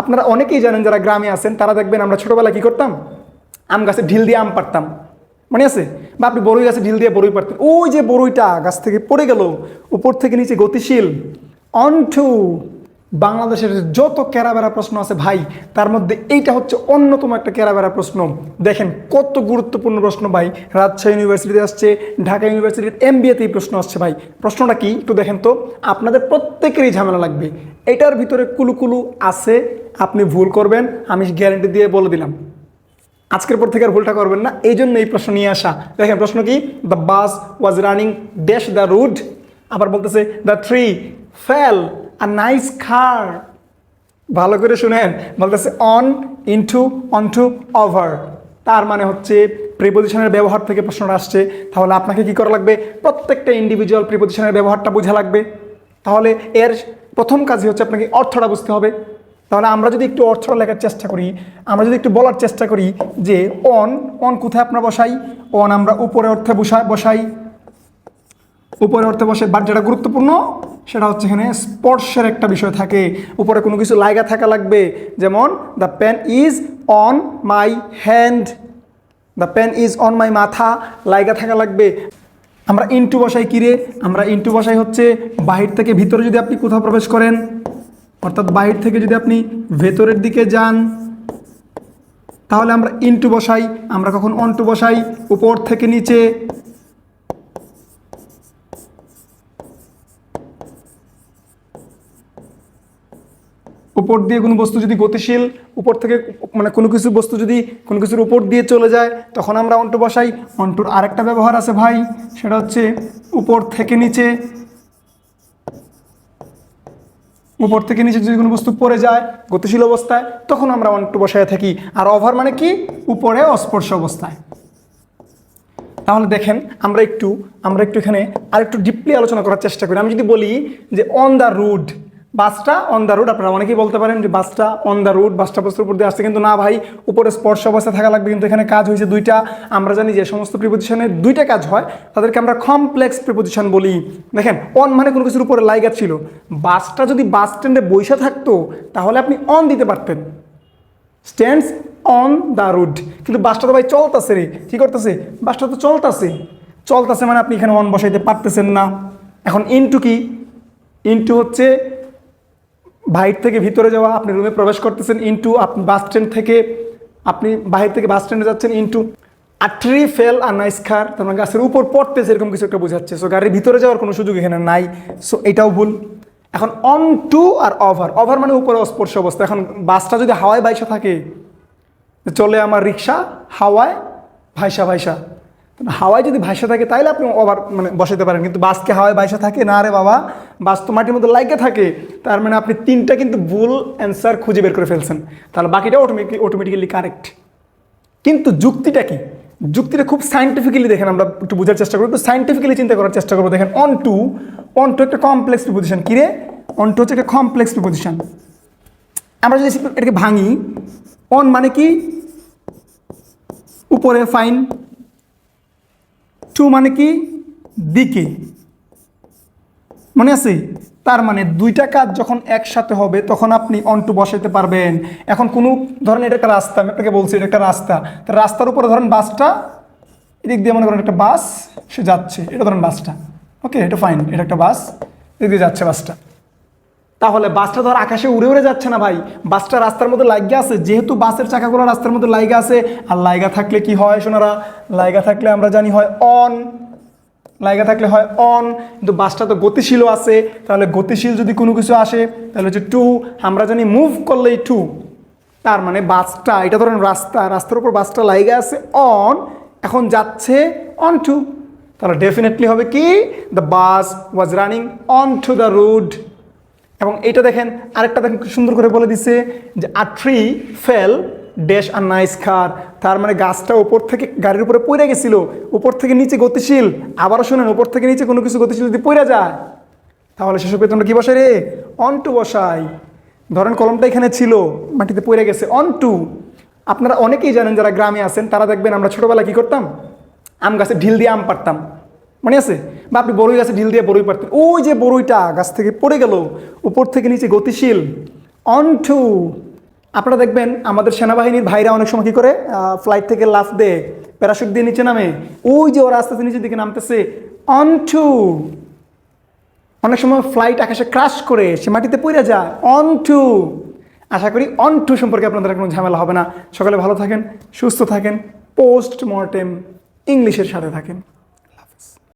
আপনারা অনেকেই জানেন যারা গ্রামে আছেন, তারা দেখবেন আমরা ছোটোবেলায় কী করতাম? আম গাছে ঢিল দিয়ে আম পারতাম মনে আছে? বা আপনি বড়ই গাছে ঢিল দিয়ে বড়ই পারতেন ওই যে বড়ইটা গাছ থেকে পড়ে গেল, উপর থেকে নিচে গতিশীল। অনটু, বাংলাদেশের যত কেরাবেরা প্রশ্ন আছে ভাই, তার মধ্যে এইটা হচ্ছে অন্যতম একটা কেরাবেরা প্রশ্ন। দেখেন কত গুরুত্বপূর্ণ প্রশ্ন ভাই। রাজশাহী ইউনিভার্সিটিতে আসছে, ঢাকা ইউনিভার্সিটির এম বিএতেই প্রশ্ন আসছে ভাই। প্রশ্নটা কি? একটু দেখেন তো। আপনাদের প্রত্যেকেরই ঝামেলা লাগবে। এটার ভিতরে কুলুকুলু আছে আপনি ভুল করবেন, আমি গ্যারেন্টি দিয়ে বলে দিলাম। আজকের পর থেকে আর ভুলটা করবেন না। এই জন্য এই প্রশ্ন নিয়ে আসা। দেখেন, প্রশ্ন কি? The bus was running dash the road আবার বলতেছে the tree fell a nice car ভালো করে শুনেন। বলতেছে on into on two over তার মানে হচ্ছে প্রিপোজিশনের ব্যবহার থেকে প্রশ্নটা আসছে। তাহলে আপনাকে কি করা লাগবে? প্রত্যেকটা ইন্ডিভিজুয়াল প্রিপোজিশনের ব্যবহারটা বোঝা লাগবে। তাহলে এর প্রথম কাজই হচ্ছে আপনাকে অর্থটা বুঝতে হবে। তাহলে আমরা যদি একটু অর্থ লেখার চেষ্টা করি, আমরা যদি একটু বলার চেষ্টা করি যে অন অন কোথায় আমরা বসাই? অন আমরা উপরে অর্থে বসাই বসাই। উপরে অর্থে বসে বাট যেটা গুরুত্বপূর্ণ, সেটা হচ্ছে এখানে স্পর্শের একটা বিষয় থাকে। উপরে কোনো কিছু লাইগা থাকা লাগবে। যেমন the pen is on my hand the pen is on my মাথা লাইগা থাকা লাগবে। আমরা ইন্টু বসাই কিরে? আমরা ইন্টু বসাই হচ্ছে বাহির থেকে ভিতরে যদি আপনি কোথাও প্রবেশ করেন। অর্থাৎ বাহির থেকে যদি আপনি ভেতরের দিকে যান, তাহলে আমরা ইনটু বসাই, আমরা কখন অনটু বসাই, উপর থেকে নিচে। উপর দিয়ে কোনো বস্তু যদি গতিশীল, উপর থেকে মানে কোনো কিছু বস্তু যদি কোনো কিছুর উপর দিয়ে চলে যায়, তখন আমরা অন্টু বসাই। অন্টুর আরেকটা ব্যবহার আছে ভাই, সেটা হচ্ছে উপর থেকে নিচে। উপর থেকে নিচে যদি কোনো বস্তু পড়ে যায়, গতিশীল অবস্থায়, তখন আমরা অন্টু বসায় থাকি। আর ওভার মানে কি? উপরে অস্পর্শ অবস্থায়। তাহলে দেখেন, আমরা একটু আমরা একটু এখানে আর একটু ডিপলি আলোচনা করার চেষ্টা করি। আমি যদি বলি যে অন দ্য রুড বাসটা অন দ্য রুড আপনারা অনেকেই বলতে পারেন যে বাসটা অন দ্য রুড বাসটা বস্তুর উপর দিয়ে আসছে, কিন্তু না ভাই, উপরে স্পর্শ অবস্থা থাকা লাগবে, কিন্তু এখানে কাজ হয়েছে দুইটা। আমরা জানি যে সমস্ত প্রিপোজিশনে দুইটা কাজ হয়, তাদেরকে আমরা কমপ্লেক্স প্রিপোজিশন বলি। দেখেন অন মানে কোনো কিছুর উপরে লাইগা ছিল। বাসটা যদি বাস স্ট্যান্ডে বৈশা থাকতো, তাহলে আপনি অন দিতে পারতেন। স্ট্যান্ডস অন দ্য রুড কিন্তু বাসটা তো ভাই চলতেছে রে, কী করতেছে? বাসটা তো চলতেছে। চলতেছে মানে আপনি এখানে অন বসাইতে পারতেছেন না। এখন ইনটু কি? ইনটু হচ্ছে বাইর থেকে ভিতরে যাওয়া, আপনি রুমে প্রবেশ করতেছেন ইনটু আপনি বাস স্ট্যান্ড থেকে, আপনি বাহির থেকে বাস স্ট্যান্ডে যাচ্ছেন ইনটু আর ট্রি ফেল আর নাইস খার তার মানে গাছের উপর পড়তেছে এরকম কিছু একটা বোঝাচ্ছে। সো গাড়ির ভিতরে যাওয়ার কোনো সুযোগ এখানে নাই। সো এটাও ভুল। এখন অন টু আর ওভার ওভার মানে উপরে অস্পর্শ অবস্থা। এখন বাসটা যদি হাওয়ায় বাইসা থাকে, চলে আমার রিক্সা, হাওয়ায় ভাইসা ভাইসা। হাওয়ায় যদি ভাইসা থাকে, তাইলে আপনি ওভার মানে বসাতে পারেন। কিন্তু বাসকে হাওয়ায় ভাইসা থাকে, না রে বাবা, বাস তো মাটির মধ্যে লাইকে থাকে। তার মানে আপনি তিনটা কিন্তু ভুল অ্যান্সার খুঁজে বের করে ফেলছেন। তাহলে বাকিটা অটোমেটিক অটোমেটিক্যালি কারেক্ট কিন্তু যুক্তিটা কি? যুক্তিটা খুব সাইন্টিফিক্যালি দেখেন, আমরা একটু বোঝার চেষ্টা করব, একটু সাইন্টিফিক্যালি চিন্তা করার চেষ্টা করব। দেখেন অন টু অন টু একটা কমপ্লেক্স প্রিপোজিশন কিরে অন টু হচ্ছে একটা কমপ্লেক্স প্রিপোজিশন আমরা যদি এটাকে ভাঙি অন মানে কি? উপরে ফাইন টু মানে কি? দিকে। মনে আছে? তার মানে দুইটা কাজ যখন একসাথে হবে, তখন আপনি অন টু বসাইতে পারবেন। এখন কোনো ধরনের এটা একটা রাস্তা, আমি আপনাকে বলছি এটা একটা রাস্তা। তা রাস্তার উপরে ধরেন বাসটা, এদিক দিয়ে মনে করেন একটা বাস, সে যাচ্ছে। এটা ধরেন বাসটা। ওকে এটা ফাইন এটা একটা বাস। এদিক দিয়ে যাচ্ছে বাসটা। তাহলে বাসটা ধর আকাশে উড়ে উড়ে যাচ্ছে না ভাই। বাসটা রাস্তার মধ্যে লাইগা আছে, যেহেতু বাসের চাকাগুলো রাস্তার মধ্যে লাইগা আছে, আর লাইগা থাকলে কি হয় সোনারা? লাইগা থাকলে আমরা জানি হয় অন লাইগা থাকলে হয় অন কিন্তু বাসটা তো গতিশীলও আছে। তাহলে গতিশীল যদি কোনো কিছু আসে, তাহলে হচ্ছে টু আমরা জানি মুভ করলেই টু তার মানে বাসটা, এটা ধরেন রাস্তা, রাস্তার উপর বাসটা লাইগা আছে অন এখন যাচ্ছে অন টু তাহলে ডেফিনেটলি হবে কি? The bus was running on to the road এবং এইটা দেখেন, আরেকটা দেখেন সুন্দর করে বলে দিছে যে আ ট্রি ফেল ড্যাশ আর নাইস খার। তার মানে গাছটা উপর থেকে গাড়ির উপরে পড়ে গেছিল। উপর থেকে নিচে গতিশীল। আবারও শোনেন, উপর থেকে নিচে কোনো কিছু গতিশীল যদি পড়ে যায়, তাহলে শেষ বেতনটা কী বসাই রে? অন টু বসাই ধরেন কলমটা এখানে ছিল, মাটিতে পড়ে গেছে। অন টু আপনারা অনেকেই জানেন যারা গ্রামে আছেন, তারা দেখবেন আমরা ছোটোবেলায় কী করতাম? আম গাছে ঢিল দিয়ে আম পারতাম মনে আছে? বা আপনি বড়ই গাছে ঢিল দিয়ে বড়ই পারতেন। ওই যে বড়ইটা গাছ থেকে পড়ে গেল, উপর থেকে নিচে গতিশীল অন টু আপনারা দেখবেন আমাদের সেনাবাহিনীর ভাইরা অনেক সময় কী করে? ফ্লাইট থেকে লাফ দেয় প্যারাশুট দিয়ে নিচে নামে। ওই যে ওরা আস্তে আস্তে নিচের দিকে নামতেছে অন টু অনেক সময় ফ্লাইট আকাশে ক্রাশ করে, সে মাটিতে পড়ে যায় অন টু আশা করি অন টু সম্পর্কে আপনাদের কোনো ঝামেলা হবে না। সকালে ভালো থাকেন, সুস্থ থাকেন পোস্ট মর্টেম ইংলিশের সাথে থাকেন।